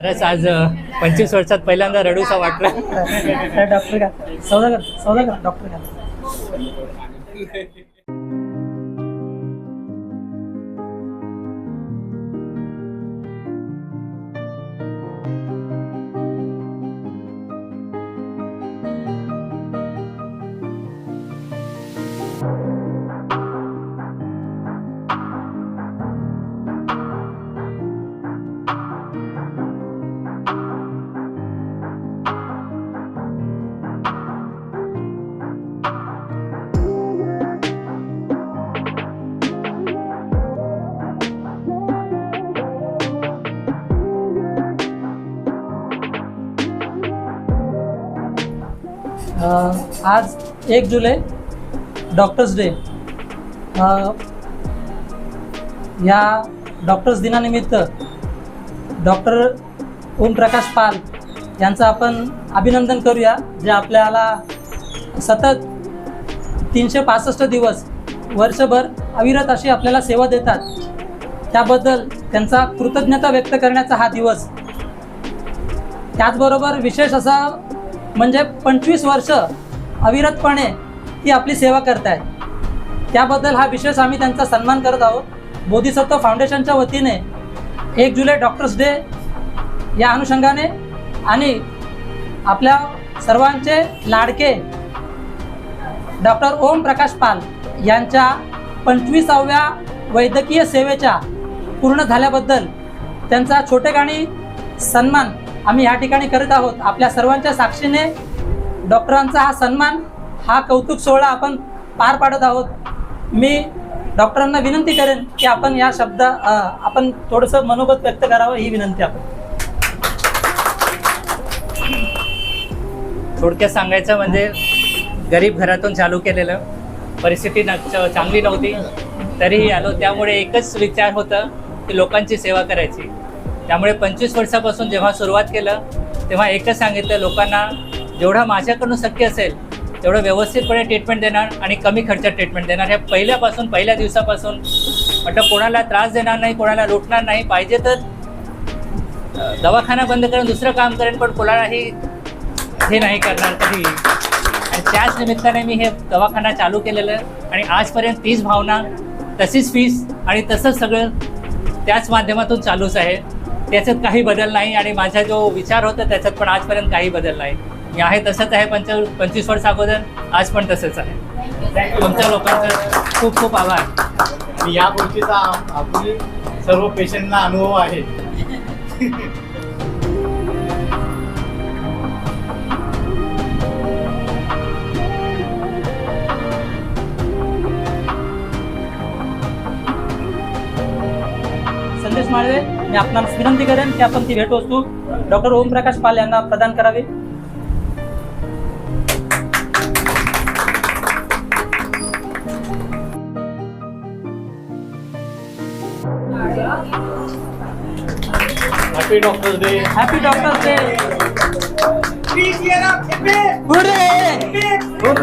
खरंच आज पंचवीस वर्षात पहिल्यांदा रडूसा वाटला. डॉक्टर का? सौदागर सौदागर डॉक्टर का? आज एक जुलै डॉक्टर्स डे अं, या डॉक्टर्स दिनानिमित्त डॉक्टर ओमप्रकाश पाल यांचं आपण अभिनंदन करूया जे आपल्याला सतत तीनशे पासष्ट दिवस वर्षभर अविरत अशी आपल्याला सेवा देतात. त्याबद्दल त्यांचा कृतज्ञता व्यक्त करण्याचा हा दिवस. त्याचबरोबर विशेष असा म्हणजे पंचवीस वर्ष अविरतपणे ती आपली सेवा करतायत. त्याबद्दल हा विशेष आम्ही त्यांचा सन्मान करत आहोत. बोधिसत्व फाउंडेशनच्या वतीने एक जुलै डॉक्टर्स डे या अनुषंगाने आणि आपल्या सर्वांचे लाडके डॉक्टर ओम प्रकाश पाल यांच्या पंचवीसाव्या वैद्यकीय सेवेच्या पूर्ण झाल्याबद्दल त्यांचा छोटेखानी सन्मान आम्ही या ठिकाणी करत आहोत. आपल्या सर्वांच्या साक्षीने डॉक्टरांचा हा सन्मान हा कौतुक सोहळा आपण पार पाडत आहोत. मी डॉक्टरांना विनंती करेन की आपण या शब्द आपण थोडंसं मनोगत व्यक्त करावं ही विनंती आपण. थोडक्यात सांगायचं म्हणजे गरीब घरातून चालू केलेलं परिस्थिती न चांगली नव्हती. तरीही आलो त्यामुळे एकच विचार होता की लोकांची सेवा करायची. त्यामुळे पंचवीस वर्षापासून जेव्हा सुरुवात केलं तेव्हा एकच सांगितलं लोकांना जेवढा माझ्याकडून शक्य असेल तेवढं व्यवस्थितपणे ट्रीटमेंट देणार आणि कमी खर्चात ट्रीटमेंट देणार. ह्या पहिल्यापासून पहिल्या दिवसापासून. म्हटलं कोणाला त्रास देणार नाही कोणाला लुटणार नाही पाहिजे तर दवाखाना बंद करून दुसरं काम करेन पण कोणालाही हे नाही करणार कधी. आणि त्याच निमित्ताने मी हे दवाखाना चालू केलेलं आणि आजपर्यंत तीच भावना तशीच फीस आणि तसंच सगळं त्याच माध्यमातून चालूच आहे. त्याच्यात काही बदल नाही आणि माझा जो विचार होता त्याच्यात पण आजपर्यंत काही बदल नाही. मी आहे तसंच आहे पंच पंचवीस वर्ष अगोदर आज पण तसंच आहे. तुमच्या लोकांचं खूप खूप आभार. आणि या गोष्टीचा आपली सर्व पेशंटना अनुभव आहे. संदेश माळवे मी आपणास विनंती करेन की आपण ती भेटवस्तू डॉक्टर ओमप्रकाश पाल यांना प्रदान करावी. Happy doctors day happy doctors day good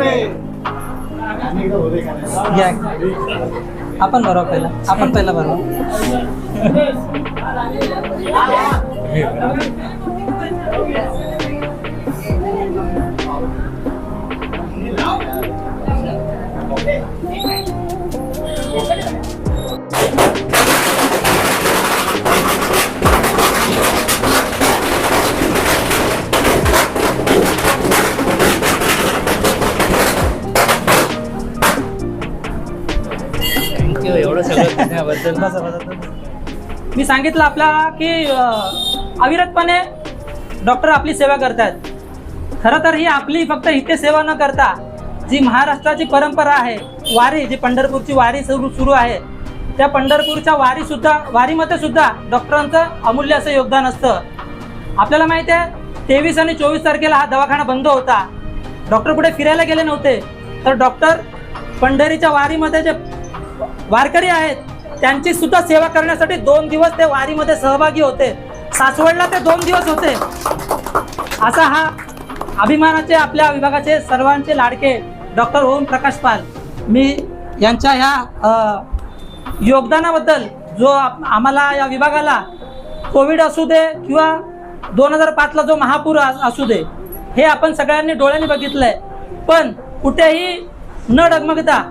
घ्या आपण भरवा पहिला. आपण पहिला भरवा. मी सांगितलं आपला की अविरतपणे डॉक्टर आपली सेवा करतात खरं तर ही आपली फक्त इथे सेवा न करता जी महाराष्ट्राची परंपरा आहे वारी जी पंढरपूरची वारी सुरू सुरू आहे त्या पंढरपूरच्या वारी सुद्धा वारीमध्ये सुद्धा डॉक्टरांचं अमूल्य असं योगदान असतं. आपल्याला माहिती आहे तेवीस आणि चोवीस तारखेला हा दवाखाना बंद होता. डॉक्टर कुठे फिरायला गेले नव्हते. तर डॉक्टर पंढरीच्या वारीमध्ये जे वारकरी आहेत त्यांची सुद्धा सेवा करण्यासाठी दोन दिवस ते वारीमध्ये सहभागी होते. सासवडला ते दोन दिवस होते. असा हा अभिमानाचे आपल्या विभागाचे सर्वांचे लाडके डॉक्टर ओम प्रकाश पाल. मी यांच्या ह्या योगदानाबद्दल जो आम्हाला या विभागाला कोविड असू दे किंवा दोन हजार पाचला जो महापूर असू दे हे आपण सगळ्यांनी डोळ्यांनी बघितलंय. पण कुठेही न डगमगता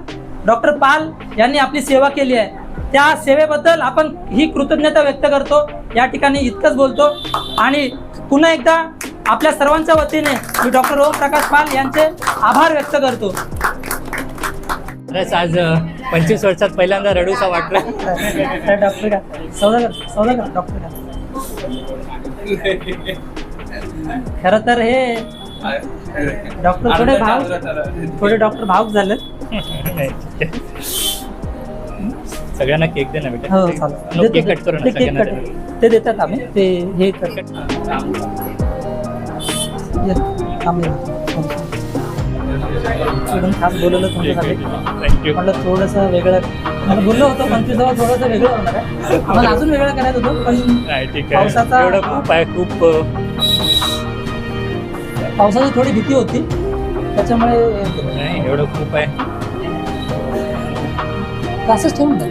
डॉक्टर पाल यांनी आपली सेवा केली आहे. त्या सेवेबद्दल आपण ही कृतज्ञता व्यक्त करतो. या ठिकाणी इतकंच बोलतो. आणि पुन्हा एकदा आपल्या सर्वांच्या वतीने मी डॉक्टर ओमप्रकाश पाल यांचे आभार व्यक्त करतो. खरंच आज पंचवीस वर्षात पहिल्यांदा रडूसा वाटला. डॉक्टर का? सौदागर सौदागर डॉक्टर का? खरं तर हे डॉक्टर थोडे भाव थोडे डॉक्टर भावुक झाले सगळ्यांना केक दे ना बेटा. हो चालेल. केक कट करू ना ते केक सगळ्यांना कट दे. ते देतात आम्ही. ते हे कर. ये, थांब ये. सोडून खास बोलवलं तुमच्यासाठी. Thank you. म्हटलं थोडंसं वेगळं. मला बोललो होतं पंचवीसावा थोडंसं वेगळं होणार आहे. आम्हाला अजून वेगळं करायचं होतं पण नाही ठीक आहे. पावसाचा- एवढं खूप आहे खूप अं, पावसाची थोडी भीती होती. त्याच्यामुळे नाही एवढं खूप आहे. असंच ठेवून द्या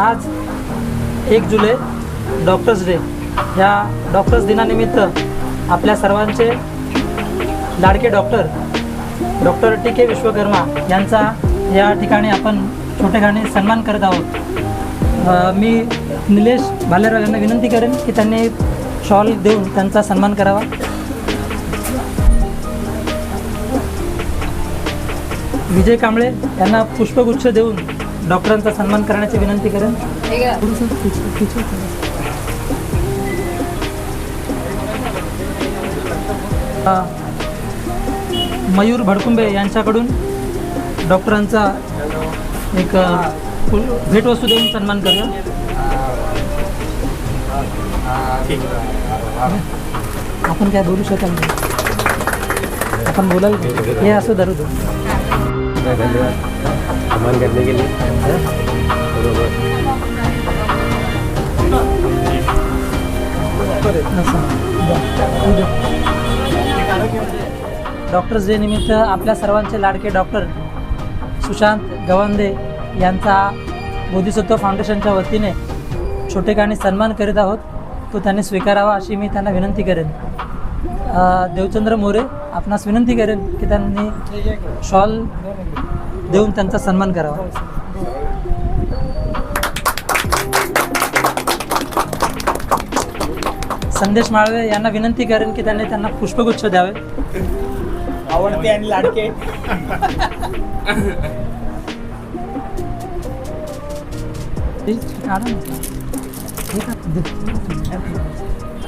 आज एक जुलै डॉक्टर्स डे या डॉक्टर्स दिनानिमित्त आपल्या सर्वांचे लाडके doctor doctor T K Vishwakarma यांचा या ठिकाणी आपण छोटेखानी सन्मान करत आहोत. मी निलेश भालेराव यांना विनंती करेन की त्यांनी शॉल देऊन त्यांचा सन्मान करावा. विजय कांबळे यांना पुष्पगुच्छ देऊन डॉक्टरांचा सन्मान करण्याची विनंती करेन. मयूर भडकुंबे यांच्याकडून डॉक्टरांचा एक भेटवस्तू देऊन सन्मान करूया. आपण काय बोलू शकाल नाही. आपण बोलाल हे असं धरू धन्यवाद. सामान करने गेले. बरोबर. डॉक्टर्स डे निमित्त आपल्या सर्वांचे लाडके डॉक्टर सुशांत गवंदे यांचा बोधिसत्व फाउंडेशनच्या वतीने छोटेखानी सन्मान करीत आहोत. तो त्यांनी स्वीकारावा अशी मी त्यांना विनंती करेन. देवचंद्र मोरे आपणास विनंती करेन की त्यांनी शॉल देऊन त्यांचा सन्मान करावा. संदेश माळवे यांना विनंती करेन की त्यांनी त्यांना पुष्पगुच्छ द्यावे. आवडते आणि लाडके.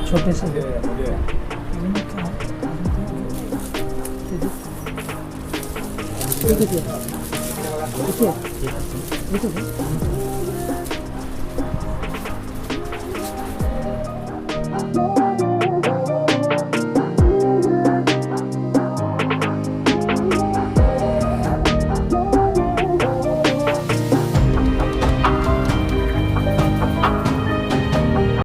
छोटेसे. ते दे. 이렇게해야 지,